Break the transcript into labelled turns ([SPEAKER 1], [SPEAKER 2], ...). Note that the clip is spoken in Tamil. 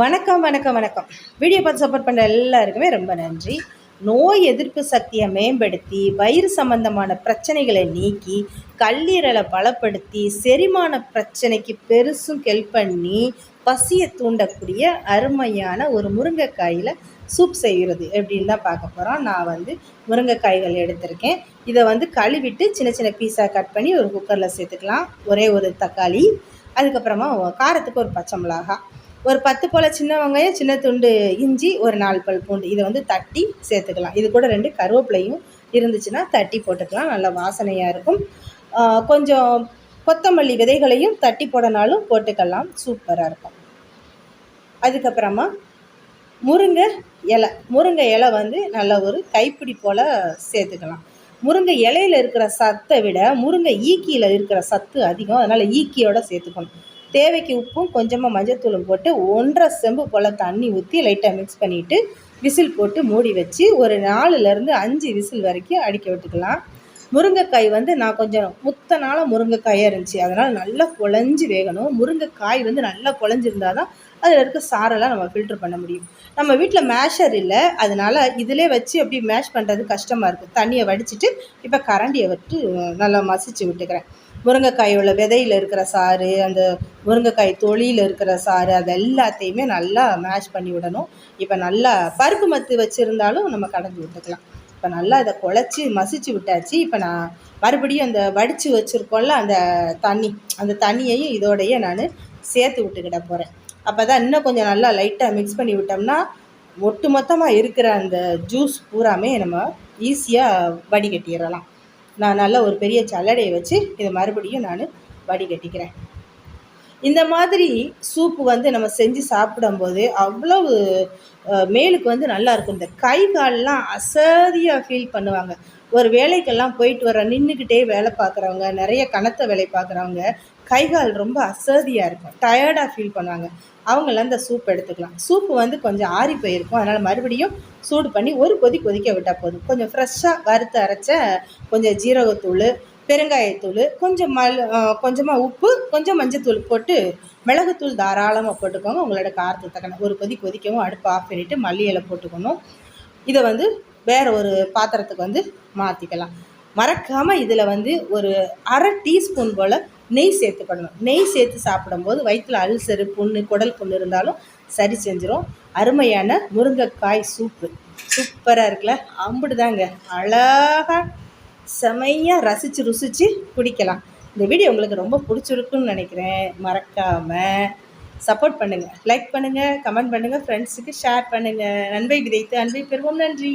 [SPEAKER 1] வணக்கம் வணக்கம் வணக்கம். வீடியோ பார்த்து சப்போர்ட் பண்ணுற எல்லாருக்குமே ரொம்ப நன்றி. நோய் எதிர்ப்பு சக்தியை மேம்படுத்தி வயிறு சம்பந்தமான பிரச்சனைகளை நீக்கி கல்லீரலை பலப்படுத்தி செரிமான பிரச்சனைக்கு பெருசும் ஹெல்ப் பண்ணி பசியை தூண்டக்கூடிய அருமையான ஒரு முருங்கைக்காயில் சூப் செய்கிறது எப்படின்னு தான் பார்க்க போகிறோம் நான் வந்து முருங்கைக்காய்கள் எடுத்திருக்கேன். இதை வந்து கழுவிட்டு சின்ன சின்ன பீஸாக கட் பண்ணி ஒரு குக்கரில் சேர்த்துக்கலாம். ஒரே ஒரு தக்காளி. அதுக்கப்புறமா காரத்துக்கு ஒரு பச்சை மிளகாய் ஒரு பத்து போல் சின்ன வெங்காயம் சின்ன துண்டு இஞ்சி ஒரு நாலு பல் பூண்டு. இதை வந்து தட்டி சேர்த்துக்கலாம். இது கூட ரெண்டு கருவேப்பிலையும் இருந்துச்சுன்னா தட்டி போட்டுக்கலாம். நல்லா வாசனையாக இருக்கும். கொஞ்சம் கொத்தமல்லி விதைகளையும் தட்டி போடனாலும் போட்டுக்கலாம். சூப்பராக இருக்கும். அதுக்கப்புறமா முருங்கை இலை. முருங்கை இலை வந்து நல்ல ஒரு கைப்பிடி போல் சேர்த்துக்கலாம். முருங்கை இலையில் இருக்கிற சத்தை விட முருங்கை ஈக்கியில் இருக்கிற சத்து அதிகம். அதனால் ஈக்கியோட சேர்த்துக்கணும். தேவைக்கு உப்பும் கொஞ்சமாக மஞ்சத்தூளும் போட்டு ஒன்றரை செம்பு போல் தண்ணி ஊற்றி லைட்டாக மிக்ஸ் பண்ணிவிட்டு விசில் போட்டு மூடி வச்சு ஒரு நாலுலேருந்து அஞ்சு விசில் வரைக்கும் அடிக்க விட்டுக்கலாம். முருங்கைக்காய் வந்து நான் கொஞ்சம் முத்தனால முருங்கைக்காயாக இருந்துச்சு. அதனால் நல்லா குழஞ்சி வேகணும். முருங்கைக்காய் வந்து நல்லா குழஞ்சிருந்தால் தான் அதில் இருக்க சாரெல்லாம் நம்ம ஃபில்ட்ரு பண்ண முடியும். நம்ம வீட்டில் மேஷர் இல்லை. அதனால் இதிலே வச்சு அப்படி மேஷ் பண்ணுறது கஷ்டமாக இருக்குது தண்ணியை வடிச்சிட்டு இப்போ கரண்டியை விட்டு நல்லா மசிச்சு விட்டுக்கிறேன். முருங்கைக்காயோட விதையில் இருக்கிற சாறு அந்த முருங்கைக்காய் தொழியில் இருக்கிற சாறு அது எல்லாத்தையுமே நல்லா மேஷ் பண்ணி விடணும். இப்போ நல்லா பருப்பு மத்து வச்சுருந்தாலும் நம்ம கடைஞ்சி விட்டுக்கலாம். இப்போ நல்லா இதை குழச்சி மசிச்சு விட்டாச்சு. இப்போ நான் மறுபடியும் அந்த வடித்து வச்சுருக்கோம்ல அந்த தண்ணி அந்த தண்ணியையும் இதோடையே நான் சேர்த்து விட்டுக்கிட போகிறேன் அப்போ தான் இன்னும் கொஞ்சம் நல்லா லைட்டாக மிக்ஸ் பண்ணி விட்டோம்னா ஒட்டு மொத்தமாக இருக்கிற அந்த ஜூஸ் பூராமே நம்ம ஈஸியாக வடிகட்டிடலாம். நான் நல்ல ஒரு பெரிய சல்லடையை வச்சு இதை மறுபடியும் நான் வடிகட்டிக்கிறேன். இந்த மாதிரி சூப்பு வந்து நம்ம செஞ்சு சாப்பிடும்போது அவ்வளவு மேலுக்கு வந்து நல்லா இருக்கும். இந்த கை கால்லாம் அசதியாக ஃபீல் பண்ணுவாங்க. ஒரு வேலைக்கெல்லாம் போயிட்டு வர நின்றுக்கிட்டே வேலை பார்க்குறவங்க நிறைய கணத்தை வேலை பார்க்குறவங்க கை கால் ரொம்ப அசதியாக இருக்கும். டயர்டாக ஃபீல் பண்ணுவாங்க. அவங்களாம் இந்த சூப் எடுத்துக்கலாம். சூப்பு வந்து கொஞ்சம் ஆறி போயிருக்கும். அதனால் மறுபடியும் சூடு பண்ணி ஒரு கொதி கொதிக்க விட்டால் போதும். கொஞ்சம் ஃப்ரெஷ்ஷாக வறுத்து அரைச்ச கொஞ்சம் ஜீரகத்தூள் பெருங்காயத்தூள் கொஞ்சம் மல் கொஞ்சமாக உப்பு கொஞ்சம் மஞ்சத்தூள் போட்டு மிளகுத்தூள் தாராளமாக போட்டுக்கோங்க. உங்களோட காரத்தை தக்கன ஒரு கொதி கொதிக்கவும் அடுப்பு ஆஃப் பண்ணிவிட்டு மல்லி இலை போட்டுக்கணும். இதை வந்து வேறு ஒரு பாத்திரத்துக்கு வந்து மாற்றிக்கலாம் மறக்காமல் இதில் வந்து ஒரு அரை டீஸ்பூன் போல் நெய் சேர்த்துக்கணும். நெய் சேர்த்து சாப்பிடும்போது வயிற்றில் அல்சரு புண்ணு குடல் புண்ணு இருந்தாலும் சரி செஞ்சிடும் அருமையான முருங்கைக்காய் சூப்பு சூப்பராக இருக்குல்ல? அம்புடுதாங்க. அழகாக செமையாக ரசித்து ருசித்து குடிக்கலாம். இந்த வீடியோ உங்களுக்கு ரொம்ப பிடிச்சிருக்குன்னு நினைக்கிறேன். மறக்காமல் சப்போர்ட் பண்ணுங்கள் லைக் பண்ணுங்கள் கமெண்ட் பண்ணுங்கள் ஃப்ரெண்ட்ஸுக்கு ஷேர் பண்ணுங்கள் நன்மை விதைத்து அன்பை பெறுவோம். நன்றி.